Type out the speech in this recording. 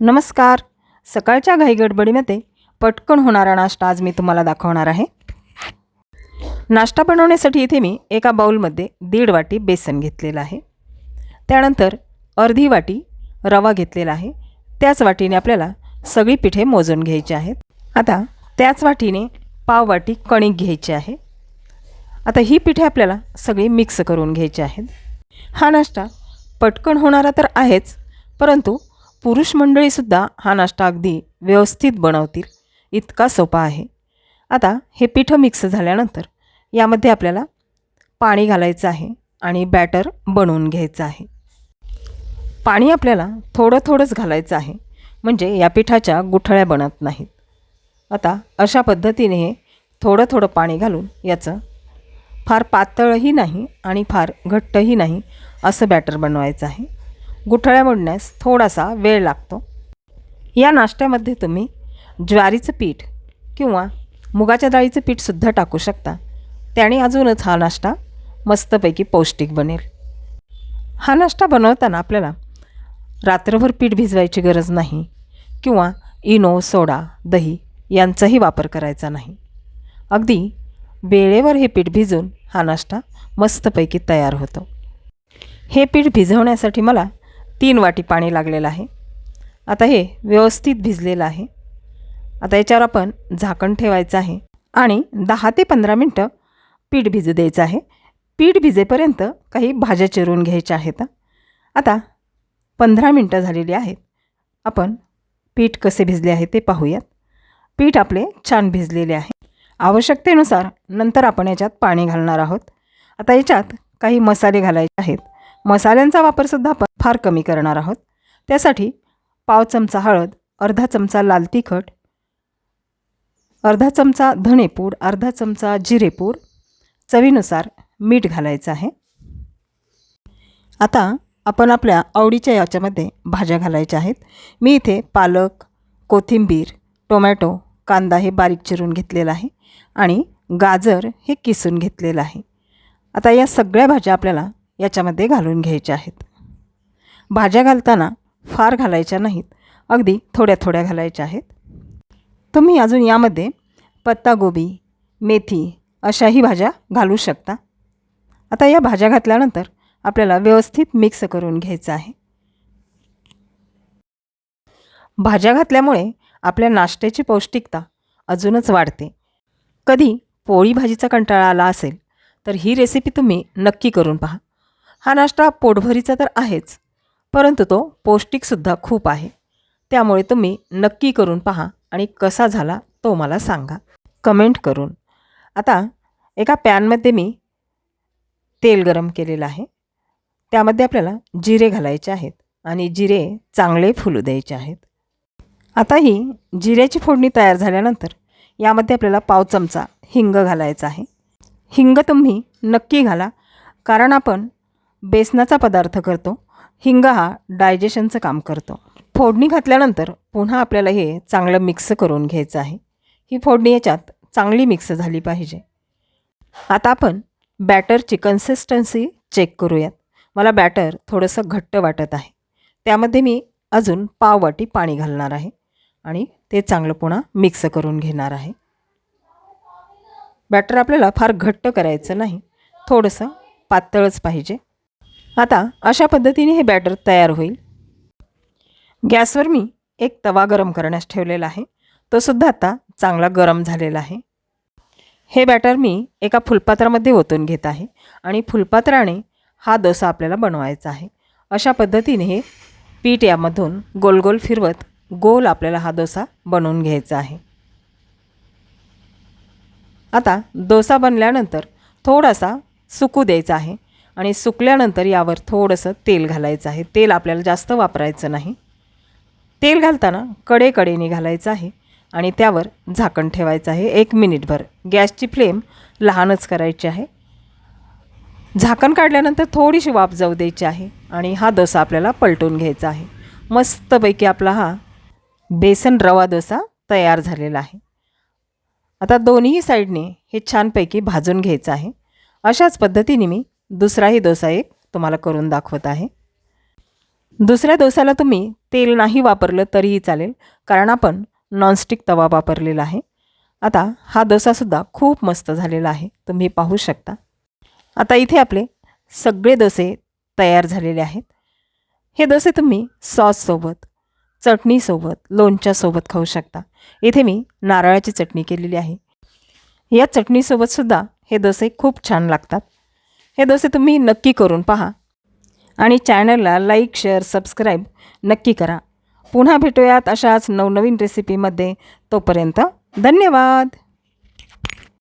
नमस्कार. सकाळच्या घाईगडबडीमध्ये पटकन होणारा नाश्ता आज मी तुम्हाला दाखवणार आहे. नाश्ता बनवण्यासाठी इथे मी एका बाऊलमध्ये दीड वाटी बेसन घेतलेलं आहे. त्यानंतर अर्धी वाटी रवा घेतलेला आहे. त्याच वाटीने आपल्याला सगळी पिठे मोजून घ्यायची आहेत. आता त्याच वाटीने पाव वाटी कणिक घ्यायची आहे. आता ही पिठे आपल्याला सगळी मिक्स करून घ्यायची आहेत. हा नाश्ता पटकन होणारा तर आहेच परंतु पुरुष मंडळीसुद्धा हा नाश्ता अगदी व्यवस्थित बनवतील. इतका सोपा आहे. आता हे पिठं मिक्स झाल्यानंतर यामध्ये आपल्याला पाणी घालायचं आहे आणि बॅटर बनवून घ्यायचं आहे. पाणी आपल्याला थोडं थोडंच घालायचं आहे. म्हणजे या पिठाच्या गुठळ्या बनत नाहीत. आता अशा पद्धतीने हे थोडं थोडं पाणी घालून याचं फार पातळही नाही आणि फार घट्टही नाही असं बॅटर बनवायचं आहे. गुठळ्या मोडण्यास थोडासा वेळ लागतो. या नाश्त्यामध्ये तुम्ही ज्वारीचं पीठ किंवा मुगाच्या डाळीचं पीठसुद्धा टाकू शकता. त्याने अजूनच हा नाश्ता मस्तपैकी पौष्टिक बनेल. हा नाश्ता बनवताना आपल्याला रात्रभर पीठ भिजवायची गरज नाही किंवा इनो सोडा दही यांचाही वापर करायचा नाही. अगदी वेळेवर हे पीठ भिजून हा नाश्ता मस्तपैकी तयार होतो. हे पीठ भिजवण्यासाठी मला तीन वाटी पाणी लागलेलं आहे. आता हे व्यवस्थित भिजलेलं आहे. आता याच्यावर आपण झाकण ठेवायचं आहे आणि दहा ते पंधरा मिनटं पीठ भिजू द्यायचं आहे. पीठ भिजेपर्यंत काही भाज्या चिरून घ्यायच्या आहेत. आता पंधरा मिनटं झालेली आहेत. आपण पीठ कसे भिजले आहे ते पाहूयात. पीठ आपले छान भिजलेले आहे. आवश्यकतेनुसार नंतर आपण याच्यात पाणी घालणार आहोत. आता याच्यात काही मसाले घालायचे आहेत. मसाल्यांचा वापरसुद्धा आपण फार कमी करणार आहोत. त्यासाठी पाव चमचा हळद अर्धा चमचा लाल तिखट अर्धा चमचा धणेपूड अर्धा चमचा जिरेपूड चवीनुसार मीठ घालायचं आहे. आता आपण आपल्या आवडीच्या याच्यामध्ये भाज्या घालायच्या आहेत. मी इथे पालक कोथिंबीर टोमॅटो कांदा हे बारीक चिरून घेतलेला आहे आणि गाजर हे किसून घेतलेलं आहे. आता या सगळ्या भाज्या आपल्याला याच्यामध्ये घालून घ्यायच्या आहेत. भाज्या घालताना फार घालायच्या नाहीत. अगदी थोड्या थोड्या घालायच्या आहेत. तुम्ही अजून यामध्ये पत्तागोबी मेथी अशाही भाज्या घालू शकता. आता या भाज्या घातल्यानंतर आपल्याला व्यवस्थित मिक्स करून घ्यायचं आहे. भाज्या घातल्यामुळे आपल्या नाश्त्याची पौष्टिकता अजूनच वाढते. कधी पोळी भाजीचा कंटाळा आला असेल तर ही रेसिपी तुम्ही नक्की करून पहा. हा नाश्ता पोटभरीचा तर आहेच परंतु तो पौष्टिकसुद्धा खूप आहे. त्यामुळे तुम्ही नक्की करून पहा आणि कसा झाला तो मला सांगा. कमेंट करून. आता एका पॅनमध्ये मी तेल गरम केलेलं आहे. त्यामध्ये आपल्याला जिरे घालायचे आहेत आणि जिरे चांगले फुलू द्यायचे आहेत. आता ही जिऱ्याची फोडणी तयार झाल्यानंतर यामध्ये आपल्याला पाव चमचा हिंग घालायचा आहे. हिंग तुम्ही नक्की घाला कारण आपण बेसनाचा पदार्थ करतो हिंग हा डायजेशनचं काम करतो. फोडणी घातल्यानंतर पुन्हा आपल्याला हे चांगलं मिक्स करून घ्यायचं आहे. ही फोडणी याच्यात चांगली मिक्स झाली पाहिजे. आता आपण बॅटरची कन्सिस्टन्सी चेक करूयात. मला बॅटर थोडंसं घट्ट वाटत आहे. त्यामध्ये मी अजून पाव वाटी पाणी घालणार आहे आणि ते चांगलं पुन्हा मिक्स करून घेणार आहे. बॅटर आपल्याला फार घट्ट करायचं नाही. थोडंसं पातळच पाहिजे. आता अशा पद्धतीने हे बॅटर तयार होईल. गॅसवर मी एक तवा गरम करण्यास ठेवलेला आहे. तो सुद्धा आता चांगला गरम झालेला आहे. हे बॅटर मी एका फुलपात्रामध्ये ओतून घेत आहे आणि फुलपात्राने हा डोसा आपल्याला बनवायचा आहे. अशा पद्धतीने हे पीठ यामधून गोल गोल फिरवत गोल आपल्याला हा डोसा बनवून घ्यायचा आहे. आता डोसा बनल्यानंतर थोडासा सुकू द्यायचा आहे. आणि सुकल्यानंतर यावर थोडंसं तेल घालायचं आहे. तेल आपल्याला जास्त वापरायचं नाही. तेल घालताना कडेकडेने घालायचं आहे आणि त्यावर झाकण ठेवायचं आहे एक मिनिटभर. गॅसची फ्लेम लहानच करायची आहे. झाकण काढल्यानंतर थोडीशी वाफ जाऊ द्यायची आहे आणि हा डोसा आपल्याला पलटून घ्यायचा आहे. मस्तपैकी आपला हा बेसन रवा डोसा तयार झालेला आहे. आता दोन्ही साईडने हे छानपैकी भाजून घ्यायचं आहे. अशाच पद्धतीने मी दुसराही डोसा एक तुम्हाला करून दाखवत आहे. दुसऱ्या डोसाला तुम्ही तेल नाही वापरलं तरीही चालेल कारण आपण नॉनस्टिक तवा वापरलेला आहे. आता हा डोसासुद्धा खूप मस्त झालेला आहे तुम्ही पाहू शकता. आता इथे आपले सगळे डोसे तयार झालेले आहेत. हे डोसे तुम्ही सॉससोबत चटणीसोबत लोणच्यासोबत खाऊ शकता. इथे मी नारळाची चटणी केलेली आहे. या चटणीसोबतसुद्धा हे डोसे खूप छान लागतात. हे डोसे तुम्ही नक्की करून पहा. आणि चॅनलला लाईक शेअर सबस्क्राईब नक्की करा. पुन्हा भेटूयात अशाच नवनवीन रेसिपीमध्ये तोपर्यंत धन्यवाद!